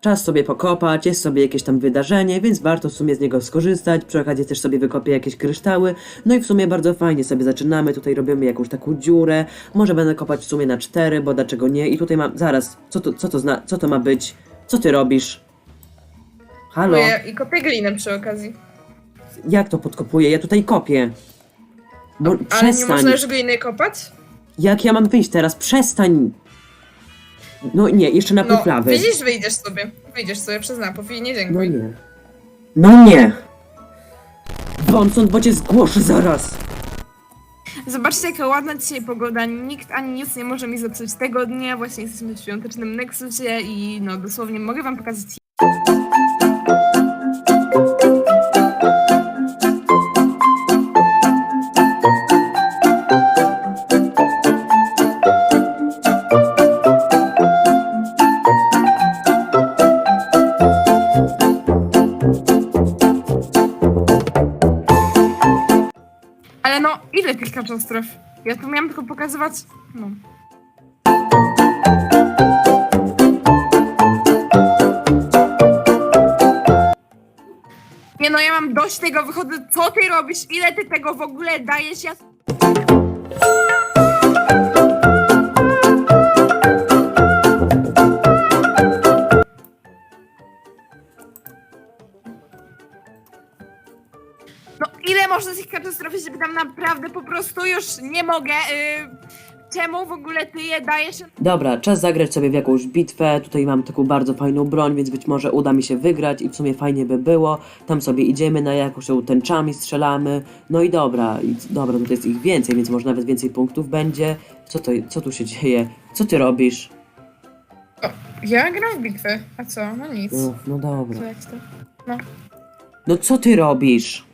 czas sobie pokopać, jest sobie jakieś tam wydarzenie, więc warto w sumie z niego skorzystać. Przy okazji też sobie wykopię jakieś kryształy. No i w sumie bardzo fajnie sobie zaczynamy. Tutaj robimy jakąś taką dziurę. Może będę kopać w sumie na cztery, bo dlaczego nie? I tutaj mam. Zaraz, co to, co to, zna, co to ma być? Co ty robisz? Halo? Kupuję I kopię glinę przy okazji. Jak to podkopuję? Ja tutaj kopię. Bo Ale nie przestań. można już gliny kopać? Jak ja mam wyjść teraz? Przestań. No nie, jeszcze napój No, flawy. widzisz, wyjdziesz sobie. Wyjdziesz sobie przez napów i nie No dziękuj. nie. No nie. Stąd, bo cię zgłoszę zaraz. Zobaczcie, jaka ładna dzisiaj pogoda. Nikt ani nic nie może mi zepsuć tego dnia. Właśnie jesteśmy w świątecznym Nexusie i no dosłownie mogę wam pokazać Ale no, ile tych katastrof? Ja tu miałam tylko pokazywać. No. Nie no, ja mam dość tego, wychodzę. Co ty robisz? Ile ty tego w ogóle dajesz? Ja... No, ile można tych katastrof, żeby tam naprawdę po prostu już nie mogę. Yy, czemu w ogóle ty je dajesz? Dobra, czas zagrać sobie w jakąś bitwę. Tutaj mam taką bardzo fajną broń, więc być może uda mi się wygrać i w sumie fajnie by było. Tam sobie idziemy na jakąś tą tęczami, strzelamy. No i dobra, i dobra, tutaj jest ich więcej, więc może nawet więcej punktów będzie. Co to, co tu się dzieje? Co ty robisz? Ja gram w bitwę. A co? No nic. No, no dobra. jak to? No co ty robisz?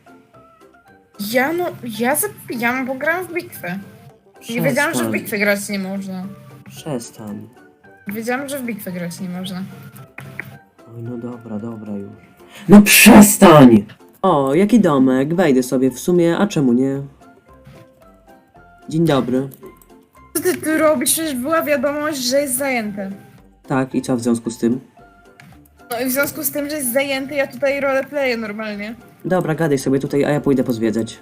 Ja no, ja zapijam, bo gram w bitwę. Nie wiedziałam, że w bitwę grać nie można. Przestań. Wiedziałam, że w bitwę grać nie można. Oj, no dobra, dobra już. No przestań! O, jaki domek, wejdę sobie w sumie, a czemu nie? Dzień dobry. Co ty tu robisz? Przecież była wiadomość, że jest zajęty. Tak, i co w związku z tym? No i w związku z tym, że jest zajęty, ja tutaj roleplaję normalnie. Dobra, gadaj sobie tutaj, a ja pójdę pozwiedzać.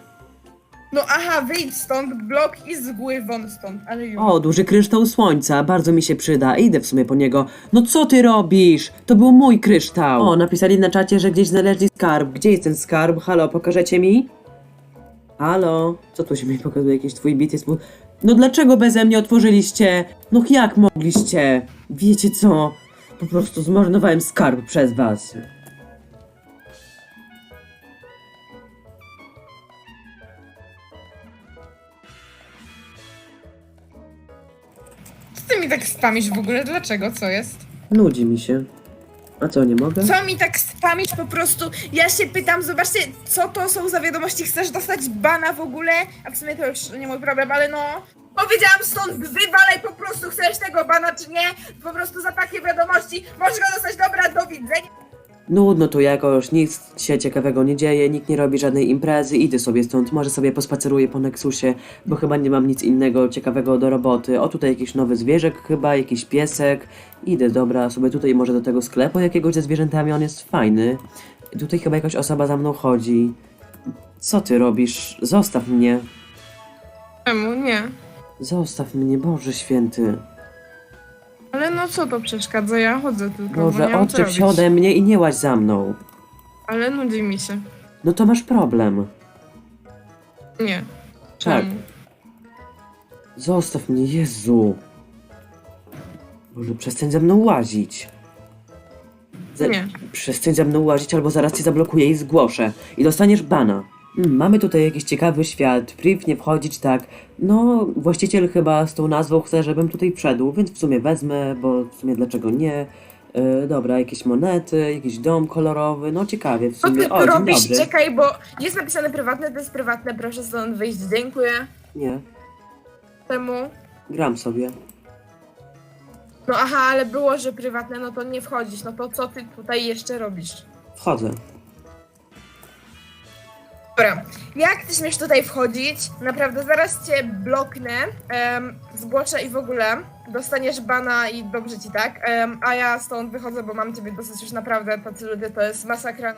No aha, wyjdź stąd, blok i z góry won stąd, ale już. O, duży kryształ słońca, bardzo mi się przyda, idę w sumie po niego. No co ty robisz? To był mój kryształ. O, napisali na czacie, że gdzieś znaleźli skarb. Gdzie jest ten skarb? Halo, pokażecie mi? Halo? Co tu się mi pokazuje? Jakiś twój bit jest... mu- No dlaczego beze mnie otworzyliście? No jak mogliście? Wiecie co? Po prostu zmarnowałem skarb przez was. Co ty mi tak spamisz w ogóle? Dlaczego? Co jest? Nudzi mi się. A co, nie mogę? Co mi tak spamisz po prostu? Ja się pytam, zobaczcie, co to są za wiadomości? Chcesz dostać bana w ogóle? A w sumie to już nie mój problem, ale no... Powiedziałam stąd, wywalaj po prostu, chcesz tego bana czy nie? Po prostu za takie wiadomości możesz go dostać, dobra, do widzenia. Nudno tu jakoś, nic się ciekawego nie dzieje, nikt nie robi żadnej imprezy, idę sobie stąd, może sobie pospaceruję po Nexusie, bo chyba nie mam nic innego ciekawego do roboty. O, tutaj jakiś nowy zwierzek chyba, jakiś piesek. Idę, dobra, sobie tutaj może do tego sklepu jakiegoś ze zwierzętami, on jest fajny. Tutaj chyba jakaś osoba za mną chodzi. Co ty robisz? Zostaw mnie. Czemu nie? Zostaw mnie, Boże święty. Ale no co to przeszkadza? Ja chodzę tylko, bo nie Boże, mam co odczep się robić. ode mnie i nie łaź za mną. Ale nudzi mi się. No to masz problem. Nie. Tak. Czemu? Zostaw mnie, Jezu. Boże, przestań ze mną łazić. Ze- Nie. Przestań ze mną łazić, albo zaraz cię zablokuję i zgłoszę. I dostaniesz bana. Mm, mamy tutaj jakiś ciekawy świat. Priv nie wchodzić tak. No, właściciel chyba z tą nazwą chce, żebym tutaj wszedł, więc w sumie wezmę, bo w sumie dlaczego nie. Yy, dobra, jakieś monety, jakiś dom kolorowy, no ciekawie w Co sumie. ty O, tu dzień robisz? dobry. Czekaj, bo jest napisane prywatne, to jest prywatne, proszę stąd wyjść, dziękuję. Nie, Temu. gram sobie. No aha, ale było, że prywatne, no to nie wchodzisz, no to co ty tutaj jeszcze robisz? Wchodzę. Dobra, jak ty śmiesz tutaj wchodzić? Naprawdę, zaraz cię bloknę, zgłoszę i w ogóle dostaniesz bana i dobrze ci tak, a ja stąd wychodzę, bo mam ciebie dosyć już naprawdę, tacy ludzie to jest masakra.